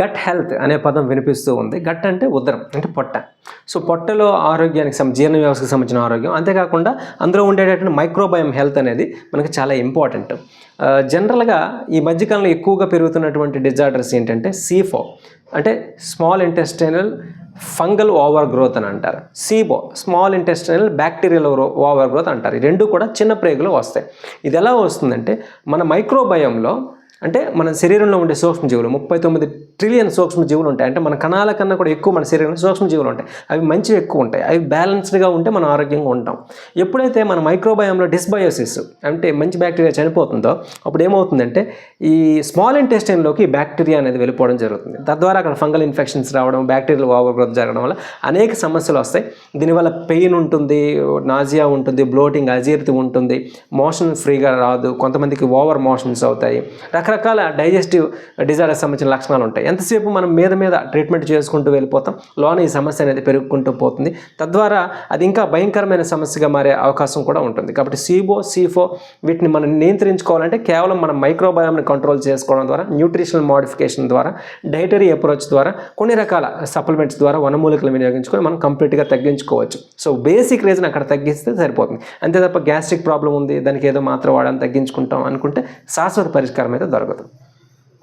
Gut health అనే పదం వినిపిస్తూ ఉంది. గట్ అంటే ఉదరం అంటే పొట్ట. సో పొట్టలో ఆరోగ్యానికి సం జీర్ణ వ్యవస్థకు సంబంధించిన ఆరోగ్యం. అంతేకాకుండా అందులో ఉండేటటువంటి మైక్రోబయం హెల్త్ అనేది మనకు చాలా ఇంపార్టెంట్. జనరల్గా ఈ మధ్యకాలంలో ఎక్కువగా పెరుగుతున్నటువంటి డిజార్డర్స్ ఏంటంటే సీఫో అంటే small intestinal fungal overgrowth అని అంటారు. SIBO small intestinal bacterial overgrowth అంటారు. ఈ రెండు కూడా చిన్న ప్రేగులో వస్తాయి. ఇది ఎలా వస్తుందంటే మన మైక్రోబయంలో అంటే మన శరీరంలో ఉండే సూక్ష్మజీవులు ముప్పై తొమ్మిది ట్రిలియన్ సూక్ష్మజీవులు ఉంటాయి. అంటే మన కణాల కన్నా కూడా ఎక్కువ మన శరీరంలో సూక్ష్మజీవులు ఉంటాయి. అవి మంచివి ఎక్కువ ఉంటాయి. అవి బ్యాలెన్స్డ్గా ఉంటే మనం ఆరోగ్యంగా ఉంటాం. ఎప్పుడైతే మన మైక్రోబయంలో డిస్బయోసిస్ అంటే మంచి బ్యాక్టీరియా చనిపోతుందో అప్పుడు ఏమవుతుందంటే ఈ స్మాల్ ఇంటెస్టైన్లోకి బ్యాక్టీరియా అనేది వెళ్ళిపోవడం జరుగుతుంది. తద్వారా అక్కడ ఫంగల్ ఇన్ఫెక్షన్స్ రావడం బ్యాక్టీరియల్ ఓవర్ గ్రోత్ జరగడం వల్ల అనేక సమస్యలు వస్తాయి. దీనివల్ల పెయిన్ ఉంటుంది నాజియా ఉంటుంది బ్లోటింగ్ అజీర్తి ఉంటుంది. మోషన్ ఫ్రీగా రాదు. కొంతమందికి ఓవర్ మోషన్స్ అవుతాయి. రకరకాల డైజెస్టివ్ డిజార్డర్ సంబంధించిన లక్షణాలు ఉంటాయి. ఎంతసేపు మనం మీద మీద ట్రీట్మెంట్ చేసుకుంటూ వెళ్ళిపోతాం లోన ఈ సమస్య అనేది పెరుగుకుంటూ పోతుంది. తద్వారా అది ఇంకా భయంకరమైన సమస్యగా మారే అవకాశం కూడా ఉంటుంది. కాబట్టి సీబో సీఫో వీటిని మనం నియంత్రించుకోవాలంటే కేవలం మనం మైక్రోబయామ్ని కంట్రోల్ చేసుకోవడం ద్వారా న్యూట్రిషనల్ మోడిఫికేషన్ ద్వారా డైటరీ అప్రోచ్ ద్వారా కొన్ని రకాల సప్లిమెంట్స్ ద్వారా వనమూలికలు వినియోగించుకొని మనం కంప్లీట్గా తగ్గించుకోవచ్చు. సో బేసిక్ రీజన్ అక్కడ తగ్గిస్తే సరిపోతుంది. అంతే తప్ప గ్యాస్ట్రిక్ ప్రాబ్లం ఉంది దానికి ఏదో మాత్రం వాడని తగ్గించుకుంటాం అనుకుంటే శాశ్వత పరిష్కారం అయితే स्वागतम